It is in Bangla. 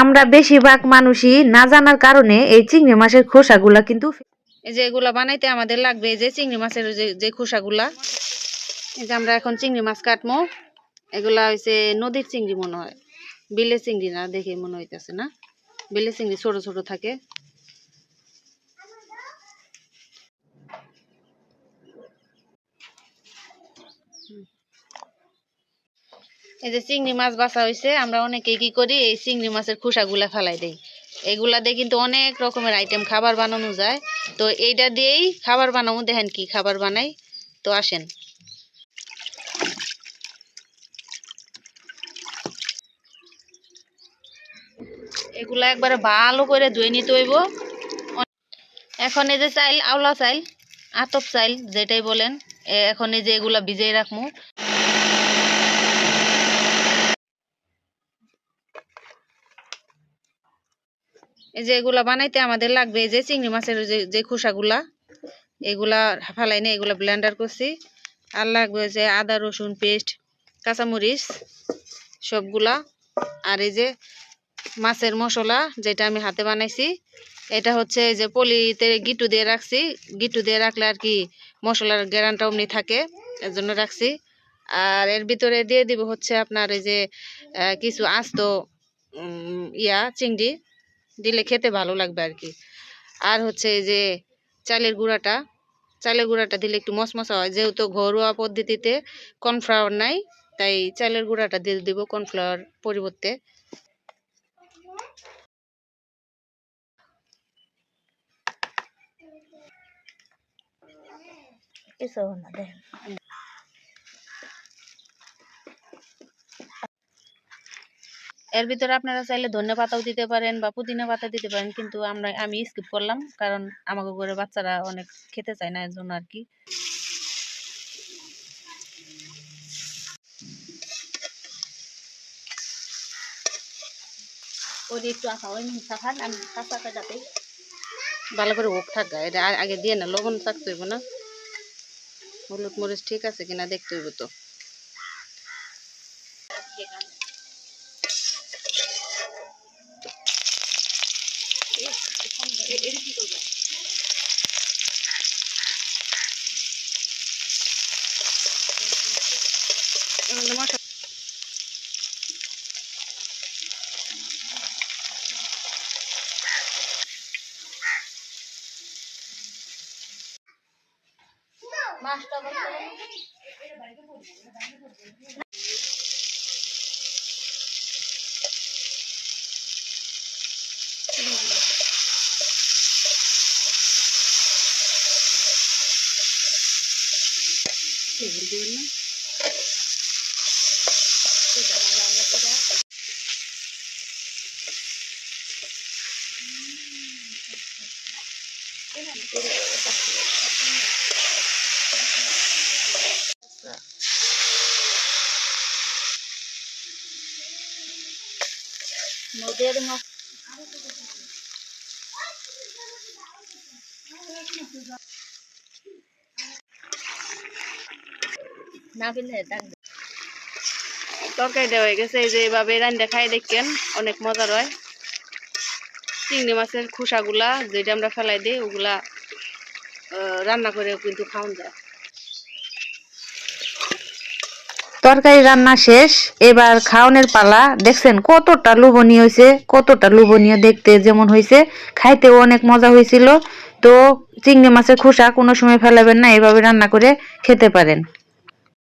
আমরা বেশিরভাগ মানুষই না জানার কারণে এই চিংড়ি মাছের খোসাগুলা কিন্তু এই যে এগুলা বানাইতে আমাদের লাগবে, এই যে চিংড়ি মাছের যে যে খোসাগুলা। এই যে আমরা এখন চিংড়ি মাছ কাটবো এগুলা হইছে নদীর চিংড়ি মনে হয়। বিলের চিংড়ি না, দেখে মনে হইতেছে না। বিলের চিংড়ি ছোট ছোট থাকে। এই যে চিংড়ি মাছ বাছা হয়েছে আমরা অনেকে কি করি, এই চিংড়ি মাছের খোসাগুলা ফেলাই দেই। এগুলা দিয়ে কিন্তু অনেক রকমের আইটেম খাবার বানানো যায়। তো এইটা দিয়েই খাবার বানাবো, দেখেন কি খাবার বানাই। তো আসেন। এগুলা একবারে ভালো করে ধুয়ে নিতে হইব। এখন এই যে চাইল আওলা চাইল, আতপ চাইল, যেটাই বলেন এখন এই যে এগুলা ভিজিয়ে রাখব এই যে এগুলা বানাইতে আমাদের লাগবে, এই যে চিংড়ি মাছের যে যে খোসাগুলা, এগুলা ফালাই নিয়ে এগুলা ব্লেন্ডার করছি। আর লাগবে যে আদা, রসুন, পেস্ট, কাঁচামরিচ, সবগুলা। আর এই যে মাছের মশলা যেটা আমি হাতে বানাইছি, এটা হচ্ছে এই যে পলিতে গিটু দিয়ে রাখছি। গিটু দিয়ে রাখলে আর কি মশলার গ্যারানটা অমনি থাকে এর জন্য রাখছি। আর এর ভিতরে দিয়ে দিব হচ্ছে আপনার এই যে কিছু আস্ত ইয়া, চিংড়ি। দিলে খেতে ভালো লাগবে আর কি আর হচ্ছে যে চালের গুঁড়াটা চালের গুঁড়াটা দিলে একটু মশমশা হয়। যেহেতু ঘরোয়া পদ্ধতিতে কর্নফ্লাওয়ার নাই, তাই চালের গুঁড়াটা দিয়ে দিব কর্নফ্লাওয়ার পরিবর্তে। এর ভিতরে আপনারা চাইলে ধনে পাতাও দিতে পারেন বা পুদিনা পাতা দিতে পারেন, কিন্তু আমরা, আমি স্কিপ করলাম, কারণ আমাকে ঘরে বাচ্চারা অনেক খেতে চায় না এর জন্য আর কি ভালো করে হোক থাকা এটা আগে দিয়ে না, লবণ থাকতে হইব না। হলুদ মরিচ ঠিক আছে কিনা দেখতে হইব তো। মশলা মাছটা দিবেন না নদীর মাছ না পেলে ডাক তরকারিটা হয়ে গেছে এই যে এইভাবে রান্না খাই দেখেন অনেক মজার হয় চিংড়ি মাছের খোসাগুলা যেটা আমরা ফেলাই দিই, ওগুলা রান্না করে কিন্তু খাওয়ান যায়। তরকারি রান্না শেষ, এবার খাওয়ানোর পালা। দেখছেন কতটা লোভনীয় হয়েছে, কতটা লোভনীয় দেখতে যেমন হয়েছে। খাইতেও অনেক মজা হয়েছিল। তো চিংড়ি মাছের খোসা কোনো সময় ফেলাবেন না, এভাবে রান্না করে খেতে পারেন।